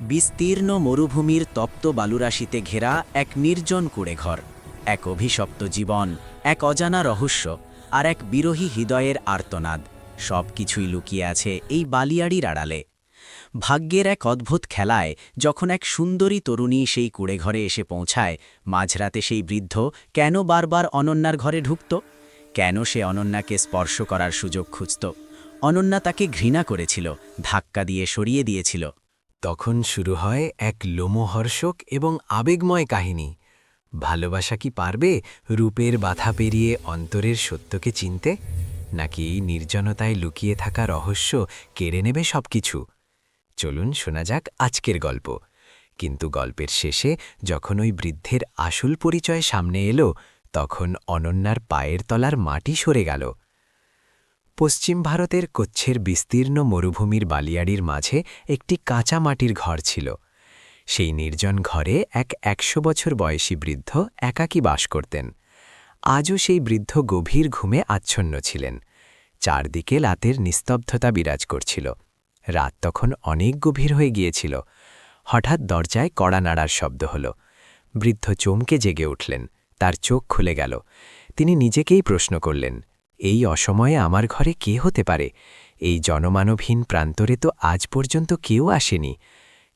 বিস্তীর্ণ মরুভূমির তপ্ত বালুরাশিতে ঘেরা এক নির্জন কুড়েঘর, এক অভিশপ্ত জীবন, এক অজানা রহস্য আর এক বিরোহী হৃদয়ের আর্তনাদ। সব কিছুই লুকিয়ে আছে এই বালিয়াড়ির আড়ালে। ভাগ্যের এক অদ্ভুত খেলায় যখন এক সুন্দরী তরুণী সেই কুড়েঘরে এসে পৌঁছায়, মাঝরাতে সেই বৃদ্ধ কেন বারবার অনন্যার ঘরে ঢুকত? কেন সে অনন্যাকে স্পর্শ করার সুযোগ খুঁজত? অনন্যা তাকে ঘৃণা করেছিল, ধাক্কা দিয়ে সরিয়ে দিয়েছিল। তখন শুরু হয় এক লোমহর্ষক এবং আবেগময় কাহিনী। ভালোবাসা কি পারবে রূপের বাধা পেরিয়ে অন্তরের সত্যকে চিনতে? নাকি নির্জনতায় লুকিয়ে থাকা রহস্য কেড়ে নেবে সবকিছু? চলুন শোনা যাক আজকের গল্প। কিন্তু গল্পের শেষে যখন ওই বৃদ্ধের আসল পরিচয় সামনে এলো, তখন অনন্যার পায়ের তলার মাটি সরে গেল। পশ্চিম ভারতের কচ্ছের বিস্তীর্ণ মরুভূমির বালিয়াড়ির মাঝে একটি কাঁচা মাটির ঘর ছিল। সেই নির্জন ঘরে এক একশো বছর বয়সী বৃদ্ধ একাকী বাস করতেন। আজও সেই বৃদ্ধ গভীর ঘুমে আচ্ছন্ন ছিলেন। চারদিকে লাতের নিস্তব্ধতা বিরাজ করছিল। রাত তখন অনেক গভীর হয়ে গিয়েছিল। হঠাৎ দরজায় কড়া নাড়ার শব্দ হল। বৃদ্ধ চমকে জেগে উঠলেন। তার চোখ খুলে গেল। তিনি নিজেকেই প্রশ্ন করলেন এই অসময়ে আমার ঘরে কে হতে পারে? এই জনমানবহীন প্রান্তরে তো আজ পর্যন্ত কেউ আসেনি।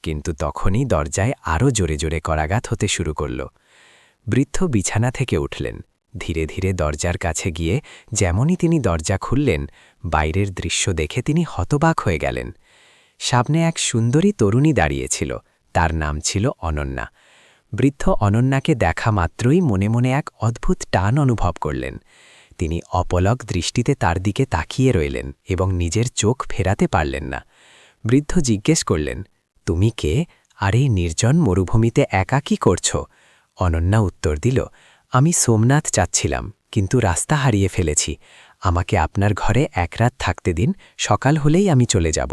কিন্তু তখনই দরজায় আরও জোরে জোরে করাঘাত হতে শুরু করল। বৃদ্ধ বিছানা থেকে উঠলেন। ধীরে ধীরে দরজার কাছে গিয়ে যেমনই তিনি দরজা খুললেন, বাইরের দৃশ্য দেখে তিনি হতবাক হয়ে গেলেন। সামনে এক সুন্দরী তরুণী দাঁড়িয়েছিল, তার নাম ছিল অনন্যা। বৃদ্ধ অনন্যাকে দেখা মাত্রই মনে মনে এক অদ্ভুত টান অনুভব করলেন। তিনি অপলক দৃষ্টিতে তার দিকে তাকিয়ে রইলেন এবং নিজের চোখ ফেরাতে পারলেন না। বৃদ্ধ জিজ্ঞেস করলেন, তুমি কে? আর এই নির্জন মরুভূমিতে একা কি করছ? অনন্যা উত্তর দিল, আমি সোমনাথ চাচ্ছিলাম কিন্তু রাস্তা হারিয়ে ফেলেছি। আমাকে আপনার ঘরে এক রাত থাকতে দিন, সকাল হলেই আমি চলে যাব।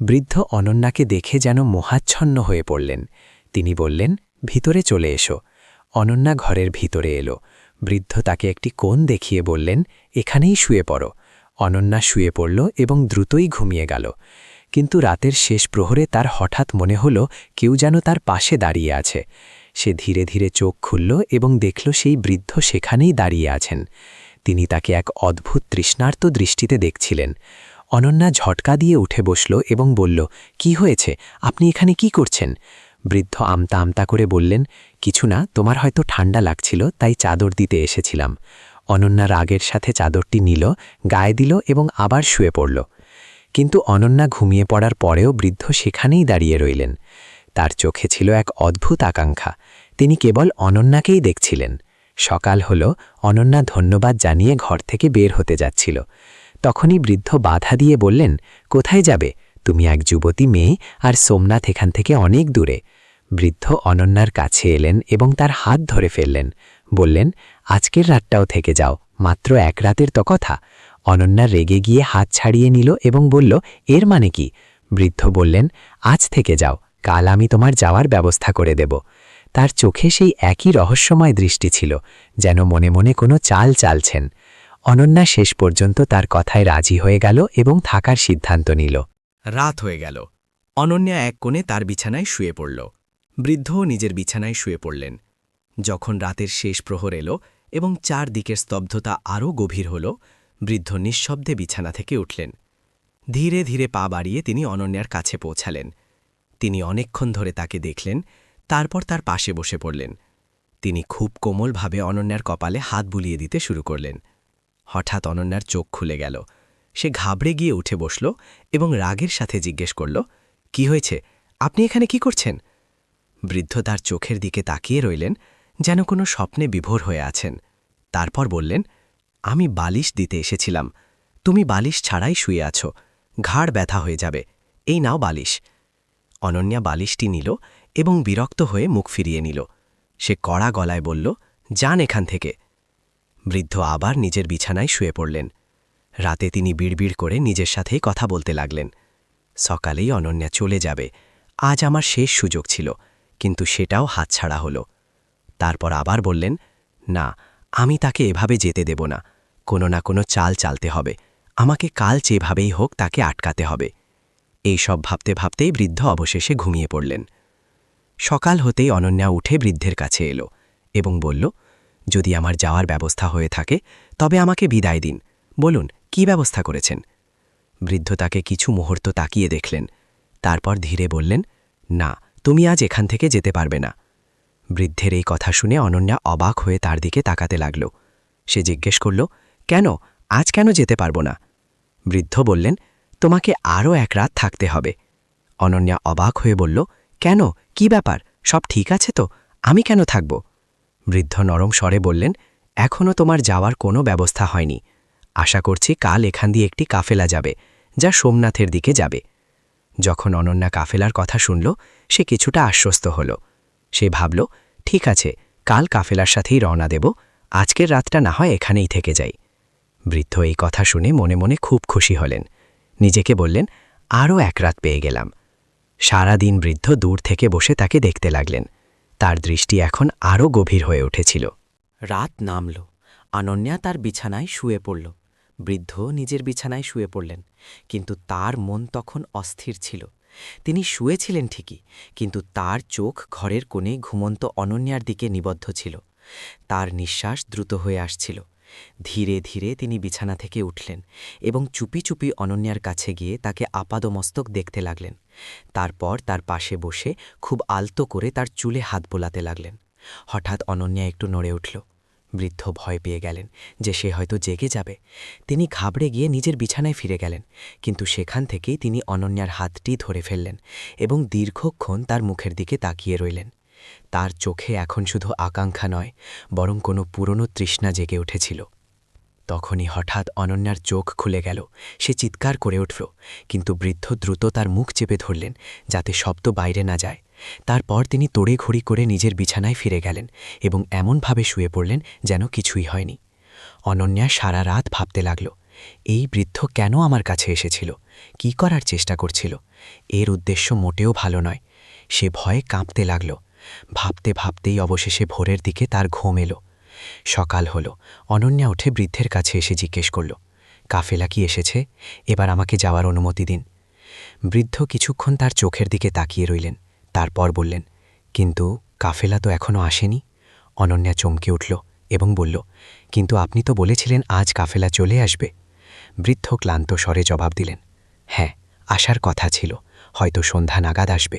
বৃদ্ধ অনন্যাকে দেখে যেন মোহাচ্ছন্ন হয়ে পড়লেন। তিনি বললেন, ভিতরে চলে এসো। অনন্যা ঘরের ভিতরে এলো। বৃদ্ধ তাকে একটি কোণ দেখিয়ে বললেন, এখানেই শুয়ে পড়ো। অনন্যা শুয়ে পড়ল এবং দ্রুতই ঘুমিয়ে গেল। কিন্তু রাতের শেষ প্রহরে তার হঠাৎ মনে হল কেউ যেন তার পাশে দাঁড়িয়ে আছে। সে ধীরে ধীরে চোখ খুলল এবং দেখল সেই বৃদ্ধ সেখানেই দাঁড়িয়ে আছেন। তিনি তাকে এক অদ্ভুত তৃষ্ণার্ত দৃষ্টিতে দেখছিলেন। অনন্যা ঝটকা দিয়ে উঠে বসল এবং বলল, কি হয়েছে? আপনি এখানে কি করছেন? বৃদ্ধ আমতা আমতা করে বললেন কিছু না, তোমার হয়তো ঠান্ডা লাগছিল, তাই চাদর দিতে এসেছিলাম। অনন্যা রাগের সাথে চাদরটি নিল, গায়ে দিল এবং আবার শুয়ে পড়ল। কিন্তু অনন্যা ঘুমিয়ে পড়ার পরেও বৃদ্ধ সেখানেই দাঁড়িয়ে রইলেন। তার চোখে ছিল এক অদ্ভুত আকাঙ্ক্ষা। তিনি কেবল অনন্যাকেই দেখছিলেন। সকাল হল, অনন্যা ধন্যবাদ জানিয়ে ঘর থেকে বের হতে যাচ্ছিল। তখনই বৃদ্ধ বাধা দিয়ে বললেন, কোথায় যাবে? তুমি এক যুবতী মেয়ে, আর সোমনাথ এখান থেকে অনেক দূরে। বৃদ্ধ অনন্যার কাছে এলেন এবং তার হাত ধরে ফেললেন। বললেন, আজকের রাতটাও থেকে যাও, মাত্র এক রাতের তো কথা। অনন্যা রেগে গিয়ে হাত ছাড়িয়ে নিল এবং বলল, এর মানে কি? বৃদ্ধ বললেন, আজ থেকে যাও, কাল আমি তোমার যাওয়ার ব্যবস্থা করে দেব। তার চোখে সেই একই রহস্যময় দৃষ্টি ছিল, যেন মনে মনে কোনো চাল চালছেন। অনন্যা শেষ পর্যন্ত তার কথায় রাজি হয়ে গেল এবং থাকার সিদ্ধান্ত নিল। রাত হয়ে গেল। অনন্যা এক কোণে তার বিছানায় শুয়ে পড়ল। বৃদ্ধও নিজের বিছানায় শুয়ে পড়লেন। যখন রাতের শেষ প্রহর এলো এবং চারদিকের স্তব্ধতা আরও গভীর হল, বৃদ্ধ নিঃশব্দে বিছানা থেকে উঠলেন। ধীরে ধীরে পা বাড়িয়ে তিনি অনন্যার কাছে পৌঁছালেন। তিনি অনেকক্ষণ ধরে তাকে দেখলেন, তারপর তার পাশে বসে পড়লেন। তিনি খুব কোমলভাবে অনন্যার কপালে হাত বুলিয়ে দিতে শুরু করলেন। হঠাৎ অনন্যার চোখ খুলে গেল। সে ঘাবড়ে গিয়ে উঠে বসল এবং রাগের সাথে জিজ্ঞেস করল, কি হয়েছে? আপনি এখানে কি করছেন? বৃদ্ধ তার চোখের দিকে তাকিয়ে রইলেন, যেন কোনো স্বপ্নে বিভোর হয়ে আছেন। তারপর বললেন, আমি বালিশ দিতে এসেছিলাম। তুমি বালিশ ছাড়াই শুয়ে আছো। ঘাড় ব্যথা হয়ে যাবে। এই নাও বালিশ। অনন্যা বালিশটি নিল এবং বিরক্ত হয়ে মুখ ফিরিয়ে নিল। সে কড়া গলায় বলল, যান এখান থেকে। বৃদ্ধ আবার নিজের বিছানায় শুয়ে পড়লেন। রাতে তিনি বিড়বিড় করে নিজের সাথেই কথা বলতে লাগলেন। সকালেই অনন্যা চলে যাবে। আজ আমার শেষ সুযোগ ছিল। কিন্তু সেটাও হাতছাড়া হলো। তারপর আবার বললেন, না, আমি তাকে এভাবে যেতে দেব না। কোনো না কোনো চাল চালতে হবে। আমাকে কাল যেভাবেই হোক তাকে আটকাতে হবে। এই সব ভাবতে ভাবতেই বৃদ্ধ অবশেষে ঘুমিয়ে পড়লেন। সকাল হতেই অনন্যা উঠে বৃদ্ধের কাছে এলো এবং বলল, যদি আমার যাওয়ার ব্যবস্থা হয়ে থাকে, তবে আমাকে বিদায় দিন। বলুন, কি ব্যবস্থা করেছেন? বৃদ্ধ তাকে কিছু মুহূর্ত তাকিয়ে দেখলেন। তারপর ধীরে বললেন, না তুমি আজ এখান থেকে যেতে পারবে না। বৃদ্ধের এই কথা শুনে অনন্যা অবাক হয়ে তার দিকে তাকাতে লাগল। সে জিজ্ঞেস করল, কেন? আজ কেন যেতে পারব না? বৃদ্ধ বললেন, তোমাকে আরও এক রাত থাকতে হবে। অনন্যা অবাক হয়ে বলল, কেন? কি ব্যাপার? সব ঠিক আছে তো? আমি কেন থাকব? বৃদ্ধ নরম স্বরে বললেন এখনও তোমার যাওয়ার কোনো ব্যবস্থা হয়নি। আশা করছি কাল এখান দিয়ে একটি কাফেলা যাবে, যা সোমনাথের দিকে যাবে। যখন অনন্যা কাফেলার কথা শুনল, সে কিছুটা আশ্বস্ত হল। সে ভাবল, ঠিক আছে, কাল কাফেলার সাথেই রওনা দেব, আজকের রাতটা না হয় এখানেই থেকে যাই। বৃদ্ধ এই কথা শুনে মনে মনে খুব খুশি হলেন। নিজেকে বললেন, আরও এক রাত পেয়ে গেলাম। সারা দিন বৃদ্ধ দূর থেকে বসে তাকে দেখতে লাগলেন। তার দৃষ্টি এখন আরও গভীর হয়ে উঠেছিল। রাত নামল। অনন্যা তার বিছানায় শুয়ে পড়ল। বৃদ্ধ নিজের বিছানায় শুয়ে পড়লেন, কিন্তু তার মন তখন অস্থির ছিল। তিনি শুয়েছিলেন ঠিকই, কিন্তু তার চোখ ঘরের কোণে ঘুমন্ত অনন্যার দিকে নিবদ্ধ ছিল। তার নিঃশ্বাস দ্রুত হয়ে আসছিল। ধীরে ধীরে তিনি বিছানা থেকে উঠলেন এবং চুপি চুপি অনন্যার কাছে গিয়ে তাকে আপাদমস্তক দেখতে লাগলেন। তারপর তার পাশে বসে খুব আলতো করে তার চুলে হাত বোলাতে লাগলেন। হঠাৎ অনন্যা একটু নড়ে উঠল। বৃদ্ধ ভয় পেয়ে গেলেন যে সে হয়তো জেগে যাবে। তিনি ঘাবড়ে গিয়ে নিজের বিছানায় ফিরে গেলেন, কিন্তু সেখান থেকেই তিনি অনন্যার হাতটি ধরে ফেললেন এবং দীর্ঘক্ষণ তার মুখের দিকে তাকিয়ে রইলেন। তার চোখে এখন শুধু আকাঙ্ক্ষা নয়, বরং কোনো পুরনো তৃষ্ণা জেগে উঠেছিল। তখনই হঠাৎ অনন্যার চোখ খুলে গেল, সে চিৎকার করে উঠল, কিন্তু বৃদ্ধ দ্রুত তার মুখ চেপে ধরলেন যাতে শব্দ বাইরে না যায়। তারপর তিনি তোড়ে ঘড়ি করে নিজের বিছানায় ফিরে গেলেন এবং এমনভাবে শুয়ে পড়লেন যেন কিছুই হয়নি। অনন্যা সারা রাত ভাবতে লাগল, এই বৃদ্ধ কেন আমার কাছে এসেছিল? কি করার চেষ্টা করছিল? এর উদ্দেশ্য মোটেও ভালো নয়। সে ভয়ে কাঁপতে লাগল। ভাবতে ভাবতেই অবশেষে ভোরের দিকে তার ঘুম এলো। সকাল হলো। অনন্যা উঠে বৃদ্ধের কাছে এসে জিজ্ঞেস করল, কাফেলা কি এসেছে? এবার আমাকে যাওয়ার অনুমতি দিন। বৃদ্ধ কিছুক্ষণ তার চোখের দিকে তাকিয়ে রইলেন। তারপর বললেন, কিন্তু কাফেলা তো এখনও আসেনি? অনন্যা চমকে উঠল এবং বলল, কিন্তু আপনি তো বলেছিলেন আজ কাফেলা চলে আসবে। বৃদ্ধ ক্লান্ত স্বরে জবাব দিলেন হ্যাঁ আসার কথা ছিল, হয়তো সন্ধ্যা নাগাদ আসবে।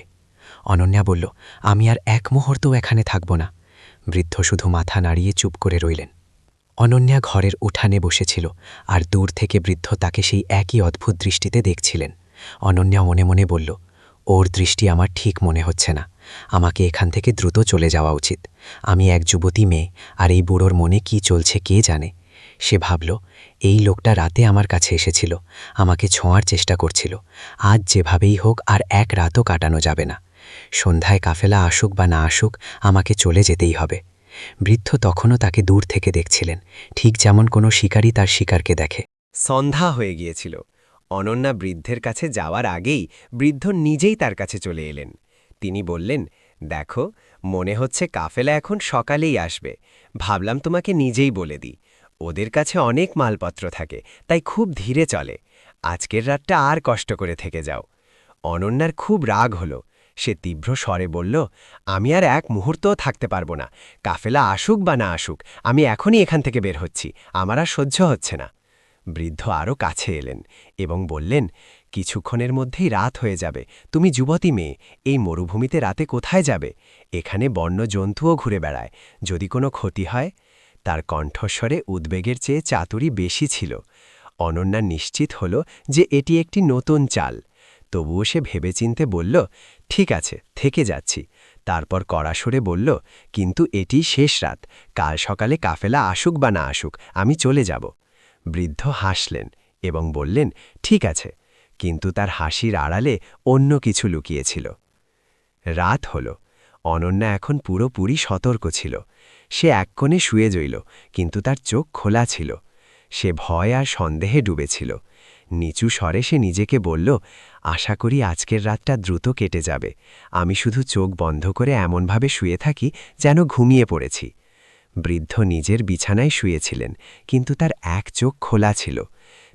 অনন্যা বলল, আমি আর এক মুহূর্তও এখানে থাকব না। বৃদ্ধ শুধু মাথা নাড়িয়ে চুপ করে রইলেন। অনন্যা ঘরের উঠানে বসেছিল আর দূর থেকে বৃদ্ধ তাকে সেই একই অদ্ভুত দৃষ্টিতে দেখছিলেন। অনন্যা মনে মনে বলল ওর দৃষ্টি আমার ঠিক মনে হচ্ছে না। আমাকে এখান থেকে দ্রুত চলে যাওয়া উচিত। আমি এক যুবতী মেয়ে, আর এই বুড়োর মনে কি চলছে কে জানে? সে ভাবল, এই লোকটা রাতে আমার কাছে এসেছিল, আমাকে ছোঁয়ার চেষ্টা করছিল। আজ যেভাবেই হোক আর এক রাতও কাটানো যাবে না। সন্ধ্যায় কাফেলা আসুক বা না আসুক, আমাকে চলে যেতেই হবে। বৃদ্ধ তখনও তাকে দূর থেকে দেখছিলেন, ঠিক যেমন কোনো শিকারী তার শিকারকে দেখে। সন্ধ্যা হয়ে গিয়েছিল। অনন্যা বৃদ্ধের কাছে যাওয়ার আগেই বৃদ্ধ নিজেই তার কাছে চলে এলেন। তিনি বললেন, দেখো, মনে হচ্ছে কাফেলা এখন সকালেই আসবে। ভাবলাম তোমাকে নিজেই বলে দিই। ওদের কাছে অনেক মালপত্র থাকে, তাই খুব ধীরে চলে। আজকের রাতটা আর কষ্ট করে থেকে যাও। অনন্যার খুব রাগ হলো। সে তীব্র স্বরে বলল, আমি আর এক মুহূর্তও থাকতে পারব না। কাফেলা আসুক বা না আসুক, আমি এখনই এখান থেকে বের হচ্ছি। আমার আর সহ্য হচ্ছে না। বৃদ্ধ আরও কাছে এলেন এবং বললেন, কিছুক্ষণের মধ্যেই রাত হয়ে যাবে। তুমি যুবতী মেয়ে, এই মরুভূমিতে রাতে কোথায় যাবে? এখানে বন্য জন্তুও ঘুরে বেড়ায়। যদি কোনো ক্ষতি হয়? তার কণ্ঠস্বরে উদ্বেগের চেয়ে চাতুরি বেশি ছিল। অনন্যা নিশ্চিত হল যে এটি একটি নতুন চাল। তবুও সে ভেবেচিন্তে বলল, ঠিক আছে, থেকে যাচ্ছি। তারপর কড়াসরে বলল, কিন্তু এটি শেষ রাত। কাল সকালে কাফেলা আসুক বা না আসুক, আমি চলে যাব। বৃদ্ধ হাসলেন এবং বললেন, ঠিক আছে। কিন্তু তার হাসির আড়ালে অন্য কিছু লুকিয়েছিল। রাত হল। অনন্যা এখন পুরোপুরি সতর্ক ছিল। সে এক কোণে শুয়ে জইল, কিন্তু তার চোখ খোলা ছিল। সে ভয় আর সন্দেহে ডুবেছিল। নিচু স্বরে সে নিজেকে বলল, আশা করি আজকের রাতটা দ্রুত কেটে যাবে। আমি শুধু চোখ বন্ধ করে এমনভাবে শুয়ে থাকি যেন ঘুমিয়ে পড়েছি। বৃদ্ধ নিজের বিছানায় শুয়েছিলেন, কিন্তু তার এক চোখ খোলা ছিল।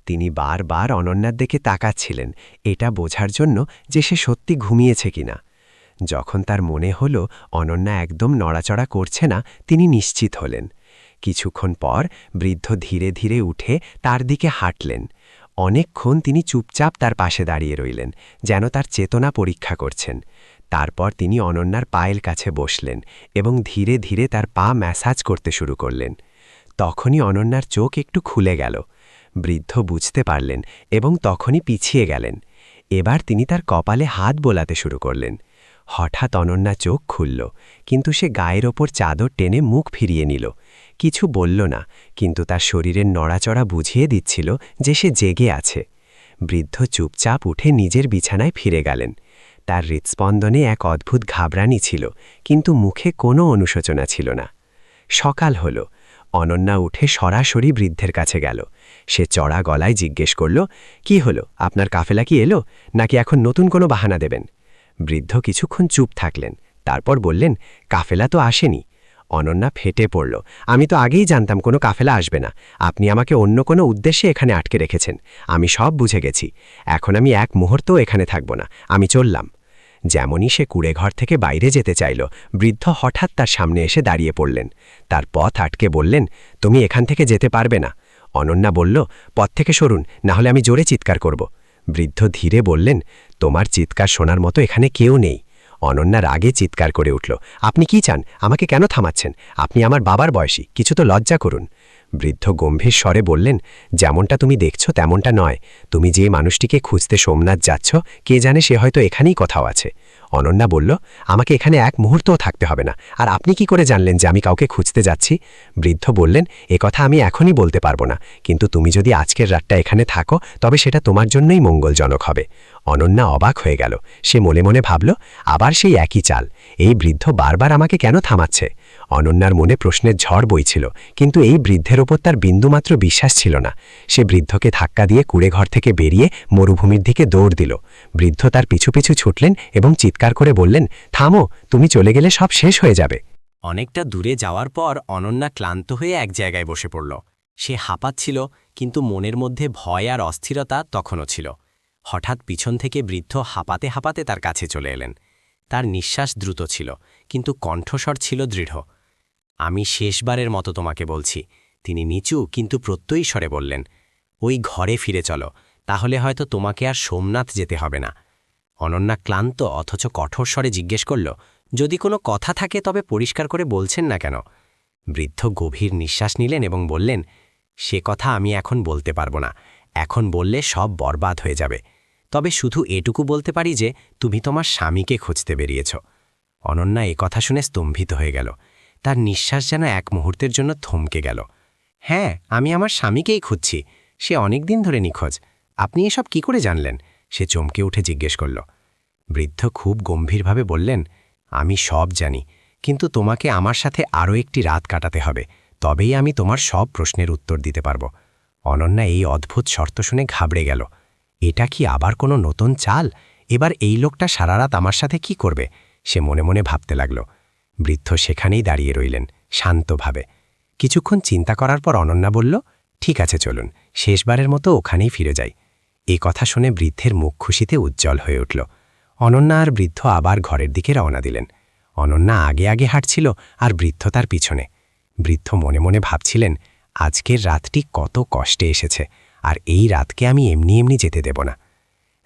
তিনি বারবার অনন্যার দিকে তাকাচ্ছিলেন, এটা বোঝার জন্য যে সে সত্যি ঘুমিয়েছে কিনা। যখন তার মনে হল অনন্যা একদম নড়াচড়া করছে না, তিনি নিশ্চিত হলেন। কিছুক্ষণ পর বৃদ্ধ ধীরে ধীরে উঠে তার দিকে হাঁটলেন। অনেকক্ষণ তিনি চুপচাপ তার পাশে দাঁড়িয়ে রইলেন, যেন তার চেতনা পরীক্ষা করছেন। তারপর তিনি অনন্যার পায়ের কাছে বসলেন এবং ধীরে ধীরে তার পা ম্যাসাজ করতে শুরু করলেন। তখনই অনন্যার চোখ একটু খুলে গেল। বৃদ্ধ বুঝতে পারলেন এবং তখনই পিছিয়ে গেলেন। এবার তিনি তার কপালে হাত বোলাতে শুরু করলেন। হঠাৎ অনন্যা চোখ খুলল, কিন্তু সে গায়ের ওপর চাদর টেনে মুখ ফিরিয়ে নিল। কিছু বলল না, কিন্তু তার শরীরের নড়াচড়া বুঝিয়ে দিচ্ছিল যে সে জেগে আছে। বৃদ্ধ চুপচাপ উঠে নিজের বিছানায় ফিরে গেলেন। তার হৃৎস্পন্দনে এক অদ্ভুত ঘাবরানি ছিল, কিন্তু মুখে কোনো অনুশোচনা ছিল না। সকাল হল, অনন্যা উঠে সরাসরি বৃদ্ধের কাছে গেল। সে চড়া গলায় জিজ্ঞেস করল, কি হলো? আপনার কাফেলা কি এলো? নাকি এখন নতুন কোনো বাহানা দেবেন? বৃদ্ধ কিছুক্ষণ চুপ থাকলেন, তারপর বললেন, কাফেলা তো আসেনি। অনন্যা ফেটে পড়ল। আমি তো আগেই জানতাম কোনো কাফেলা আসবে না। আপনি আমাকে অন্য কোনো উদ্দেশ্যে এখানে আটকে রেখেছেন। আমি সব বুঝে গেছি। এখন আমি এক মুহূর্তও এখানে থাকব না। আমি চললাম। যেমনই সে কুড়েঘর থেকে বাইরে যেতে চাইল, বৃদ্ধ হঠাৎ তার সামনে এসে দাঁড়িয়ে পড়লেন। তার পথ আটকে বললেন, তুমি এখান থেকে যেতে পারবে না। অনন্যা বলল, পথ থেকে সরুন, না হলে আমি জোরে চিৎকার করব। বৃদ্ধ ধীরে বললেন, তোমার চিৎকার শোনার মতো এখানে কেউ নেই। অনন্যা রাগে চিৎকার করে উঠল, আপনি কি চান? আমাকে কেন থামাচ্ছেন? আপনি আমার বাবার বয়সী, কিছু তো লজ্জা করুন। বৃদ্ধ গম্ভীর স্বরে বললেন, যেমনটা তুমি দেখছ, তেমনটা নয়। তুমি যে মানুষটিকে খুঁজতে সোমনাথ যাচ্ছ, কে জানে সে হয়তো এখানেই কোথাও আছে। অনন্যা বলল, আমাকে এখানে এক মুহূর্তও থাকতে হবে না। আর আপনি কি করে জানলেন যে আমি কাউকে খুঁজতে যাচ্ছি? বৃদ্ধ বললেন, এ কথা আমি এখনই বলতে পারব না। কিন্তু তুমি যদি আজকের রাতটা এখানে থাকো, তবে সেটা তোমার জন্যই মঙ্গলজনক হবে। অনন্যা অবাক হয়ে গেল। সে মনে মনে ভাবল, আবার সেই একই চাল। এই বৃদ্ধ বারবার আমাকে কেন থামাচ্ছে? অনন্যার মনে প্রশ্নের ঝড় বইছিল, কিন্তু এই বৃদ্ধের ওপর তার বিন্দুমাত্র বিশ্বাস ছিল না। সে বৃদ্ধকে ধাক্কা দিয়ে কুড়েঘর থেকে বেরিয়ে মরুভূমির দিকে দৌড় দিল। বৃদ্ধ তার পিছু পিছু ছুটলেন এবং চিৎকার করে বললেন, থামো, তুমি চলে গেলে সব শেষ হয়ে যাবে। অনেকটা দূরে যাওয়ার পর অনন্যা ক্লান্ত হয়ে এক জায়গায় বসে পড়ল। সে হাঁপাচ্ছিল, কিন্তু মনের মধ্যে ভয় আর অস্থিরতা তখনও ছিল। হঠাৎ পিছন থেকে বৃদ্ধ হাঁপাতে হাঁপাতে তার কাছে চলে এলেন। তার নিঃশ্বাস দ্রুত ছিল, কিন্তু কণ্ঠস্বর ছিল দৃঢ়। আমি শেষবারের মতো তোমাকে বলছি। তিনি নিচু, কিন্তু প্রত্যয়ী স্বরে বললেন, ওই ঘরে ফিরে চলো, তাহলে হয়তো তোমাকে আর সোমনাথ যেতে হবে না। অনন্যা ক্লান্ত অথচ কঠোর স্বরে জিজ্ঞেস করল, যদি কোনো কথা থাকে তবে পরিষ্কার করে বলছেন না কেন? বৃদ্ধ গভীর নিঃশ্বাস নিলেন এবং বললেন, সে কথা আমি এখন বলতে পারব না। এখন বললে সব বরবাদ হয়ে যাবে। তবে শুধু এটুকু বলতে পারি যে, তুমি তোমার স্বামীকে খুঁজতে বেরিয়েছ। অনন্যা এ কথা শুনে স্তম্ভিত হয়ে গেল। তার নিঃশ্বাস যেন এক মুহূর্তের জন্য থমকে গেল। হ্যাঁ আমি আমার স্বামীকেই খুঁজছি। সে অনেক দিন ধরে নিখোঁজ। আপনি এসব কি করে জানলেন? সে চমকে উঠে জিজ্ঞেস করল। বৃদ্ধ খুব গম্ভীরভাবে বললেন, আমি সব জানি, কিন্তু তোমাকে আমার সাথে আরও একটি রাত কাটাতে হবে। তবেই আমি তোমার সব প্রশ্নের উত্তর দিতে পারব। অনন্যা এই অদ্ভুত শর্ত শুনে ঘাবড়ে গেল। এটা কি আবার কোনো নতুন চাল? এবার এই লোকটা সারা রাত আমার সাথে কি করবে? সে মনে মনে ভাবতে লাগল। বৃদ্ধ সেখানেই দাঁড়িয়ে রইলেন, শান্তভাবে। কিছুক্ষণ চিন্তা করার পর অনন্যা বলল, ঠিক আছে, চলুন, শেষবারের মতো ওখানেই ফিরে যাই। এ কথা শুনে বৃদ্ধের মুখ খুশিতে উজ্জ্বল হয়ে উঠল। অনন্যা আর বৃদ্ধ আবার ঘরের দিকে রওনা দিলেন। অনন্যা আগে আগে হাঁটছিল আর বৃদ্ধ তার পিছনে। বৃদ্ধ মনে মনে ভাবছিলেন, আজকের রাতটি কত কষ্টে এসেছে। আর এই রাতকে আমি এমনি এমনি যেতে দেব না।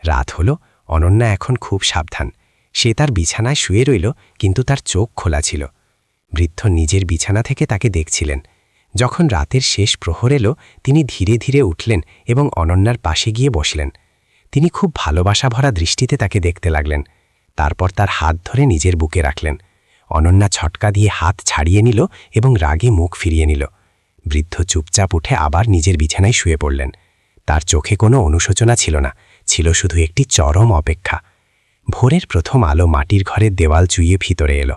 রাত হল, অনন্যা এখন খুব সাবধান। সে তার বিছানায় শুয়ে রইল, কিন্তু তার চোখ খোলা ছিল। বৃদ্ধ নিজের বিছানা থেকে তাকে দেখছিলেন। যখন রাতের শেষ প্রহর এলো, তিনি ধীরে ধীরে উঠলেন এবং অনন্যার পাশে গিয়ে বসলেন। তিনি খুব ভালোবাসা ভরা দৃষ্টিতে তাকে দেখতে লাগলেন। তারপর তার হাত ধরে নিজের বুকে রাখলেন। অনন্যা ছটকা দিয়ে হাত ছাড়িয়ে নিল এবং রাগে মুখ ফিরিয়ে নিল। বৃদ্ধ চুপচাপ উঠে আবার নিজের বিছানায় শুয়ে পড়লেন। তার চোখে কোনো অনুশোচনা ছিল না, ছিল শুধু একটি চরম অপেক্ষা। ভোরের প্রথম আলো মাটির ঘরের দেওয়াল চুইয়ে ভিতরে এলো।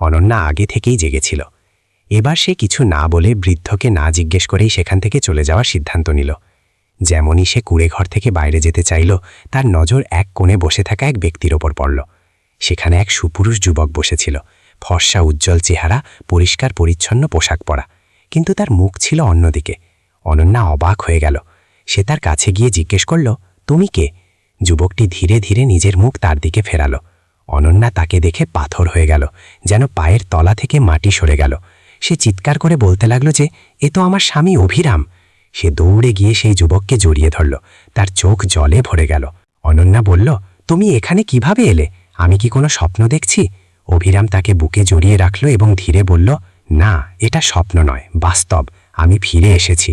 অনন্যা আগে থেকেই জেগেছিল। এবার সে কিছু না বলে বৃদ্ধকে না জিজ্ঞেস করেই সেখান থেকে চলে যাওয়ার সিদ্ধান্ত নিল। যেমনই সে কুড়েঘর থেকে বাইরে যেতে চাইল, তার নজর এক কোণে বসে থাকা এক ব্যক্তির ওপর পড়ল। সেখানে এক সুপুরুষ যুবক বসেছিল। ফর্সা উজ্জ্বল চেহারা, পরিষ্কার পরিচ্ছন্ন পোশাক পরা। কিন্তু তার মুখ ছিল অন্যদিকে। অনন্যা অবাক হয়ে গেল। সে তার কাছে গিয়ে জিজ্ঞেস করল, তুমি কে? যুবকটি ধীরে ধীরে নিজের মুখ তার দিকে ফেরাল। অনন্যা তাকে দেখে পাথর হয়ে গেল, যেন পায়ের তলা থেকে মাটি সরে গেল। সে চিৎকার করে বলতে লাগল যে, এ তো আমার স্বামী অভিরাম। সে দৌড়ে গিয়ে সেই যুবককে জড়িয়ে ধরল, তার চোখ জলে ভরে গেল। অনন্যা বলল, তুমি এখানে কীভাবে এলে? আমি কি কোনো স্বপ্ন দেখছি? অভিরাম তাকে বুকে জড়িয়ে রাখল এবং ধীরে বলল, না, এটা স্বপ্ন নয়, বাস্তব। আমি ফিরে এসেছি।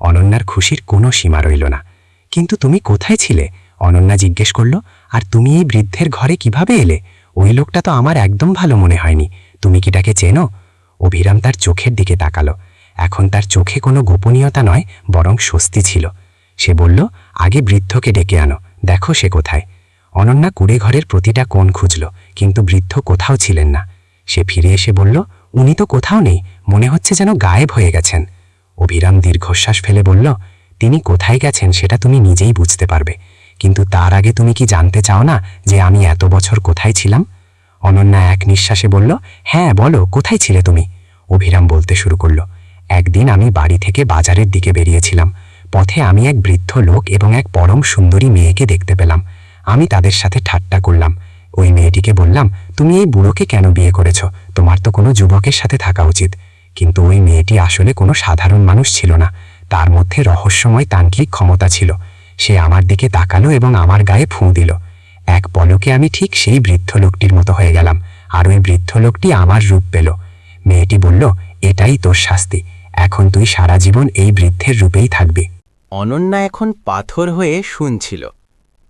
অনন্যার খুশির কোনো সীমা রইল না। কিন্তু তুমি কোথায় ছিলে? অনন্যা জিজ্ঞেস করল, আর তুমি এই বৃদ্ধের ঘরে কীভাবে এলে? ওই লোকটা তো আমার একদম ভালো মনে হয়নি। তুমি কি তাকে চেনো? অভিরাম তার চোখের দিকে তাকালো। এখন তার চোখে কোনো গোপনীয়তা নয়, বরং স্বস্তি ছিল। সে বলল, আগে বৃদ্ধকে ডেকে আনো, দেখো সে কোথায়। অনন্যা কুড়ে ঘরের প্রতিটা কোণ খুঁজল, কিন্তু বৃদ্ধ কোথাও ছিলেন না। সে ফিরে এসে বলল, উনি তো কোথাও নেই, মনে হচ্ছে যেন গায়েব হয়ে গেছেন। অভিরাম দীর্ঘশ্বাস ফেলে বলল, তিনি কোথায় গেছেন সেটা তুমি নিজেই বুঝতে পারবে। কিন্তু তার আগে তুমি কি জানতে চাও না যে আমি এত বছর কোথায় ছিলাম? অনন্যা এক নিঃশ্বাসে বলল হ্যাঁ বলো, কোথায় ছিলে তুমি? অভিরাম বলতে শুরু করল, একদিন আমি বাড়ি থেকে বাজারের দিকে বেরিয়েছিলাম। পথে আমি এক বৃদ্ধ লোক এবং এক পরম সুন্দরী মেয়েকে দেখতে পেলাম। আমি তাদের সাথে ঠাট্টা করলাম। ওই মেয়েটিকে বললাম, তুমি এই বুড়োকে কেন বিয়ে করেছ? তোমার তো কোনো যুবকের সাথে থাকা উচিত। কিন্তু ওই মেয়েটি আসলে কোনো সাধারণ মানুষ ছিল না। তার মধ্যে রহস্যময় তান্ত্রিক ক্ষমতা ছিল। সে আমার দিকে তাকালো এবং আমার গায়ে ফুঁ দিল। এক পলকে আমি ঠিক সেই বৃদ্ধ লোকটির মতো হয়ে গেলাম, আর ওই বৃদ্ধ লোকটি আমার রূপ পেল। মেয়েটি বলল, এটাই তোর শাস্তি। এখন তুই সারা জীবন এই বৃদ্ধের রূপেই থাকবি। অনন্যা এখন পাথর হয়ে শুনছিল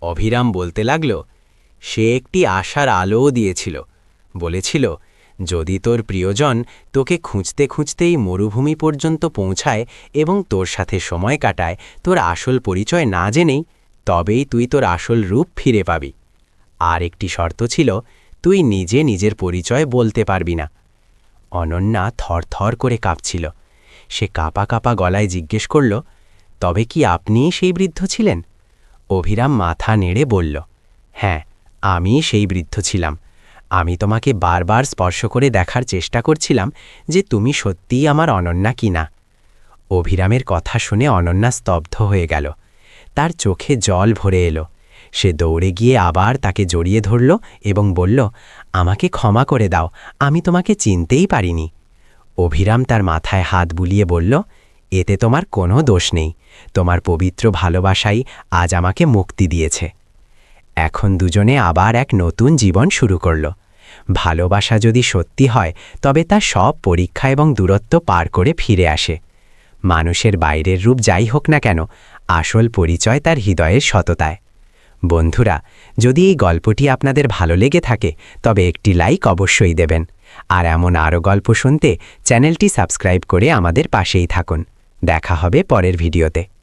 অভিরাম বলতে লাগল, সে একটি আশার আলোও দিয়েছিল। বলেছিল যদি তোর প্রিয়জন তোকে খুঁজতে খুঁজতেই মরুভূমি পর্যন্ত পৌঁছায় এবং তোর সাথে সময় কাটায়, তোর আসল পরিচয় না জেনেই তবেই তুই তোর আসল রূপ ফিরে পাবি। আর একটি শর্ত ছিল, তুই নিজে নিজের পরিচয় বলতে পারবি না। অনন্যা থরথর করে কাঁপছিল। সে কাপা কাপা গলায় জিজ্ঞেস করল, তবে কি আপনিই সেই বৃদ্ধ ছিলেন? অভিরাম মাথা নেড়ে বলল হ্যাঁ আমি সেই বৃদ্ধ ছিলাম। আমি তোমাকে বারবার স্পর্শ করে দেখার চেষ্টা করছিলাম যে তুমি সত্যিই আমার অনন্যা কি না অভিরামের কথা শুনে অনন্যা স্তব্ধ হয়ে গেল। তার চোখে জল ভরে এলো। সে দৌড়ে গিয়ে আবার তাকে জড়িয়ে ধরল এবং বলল, আমাকে ক্ষমা করে দাও, আমি তোমাকে চিনতেই পারিনি। অভিরাম তার মাথায় হাত বুলিয়ে বলল, এতে তোমার কোনো দোষ নেই। তোমার পবিত্র ভালোবাসাই আজ আমাকে মুক্তি দিয়েছে। এখন দুজনে আবার এক নতুন জীবন শুরু করল। ভালোবাসা যদি সত্যি হয়, তবে তা সব পরীক্ষা এবং দূরত্ব পার করে ফিরে আসে। মানুষের বাইরের রূপ যাই হোক না কেন, আসল পরিচয় তার হৃদয়ের সততায়। বন্ধুরা, যদি এই গল্পটি আপনাদের ভালো লেগে থাকে, তবে একটি লাইক অবশ্যই দেবেন। আর এমন আরও গল্প শুনতে চ্যানেলটি সাবস্ক্রাইব করে আমাদের পাশেই থাকুন। দেখা হবে পরের ভিডিওতে।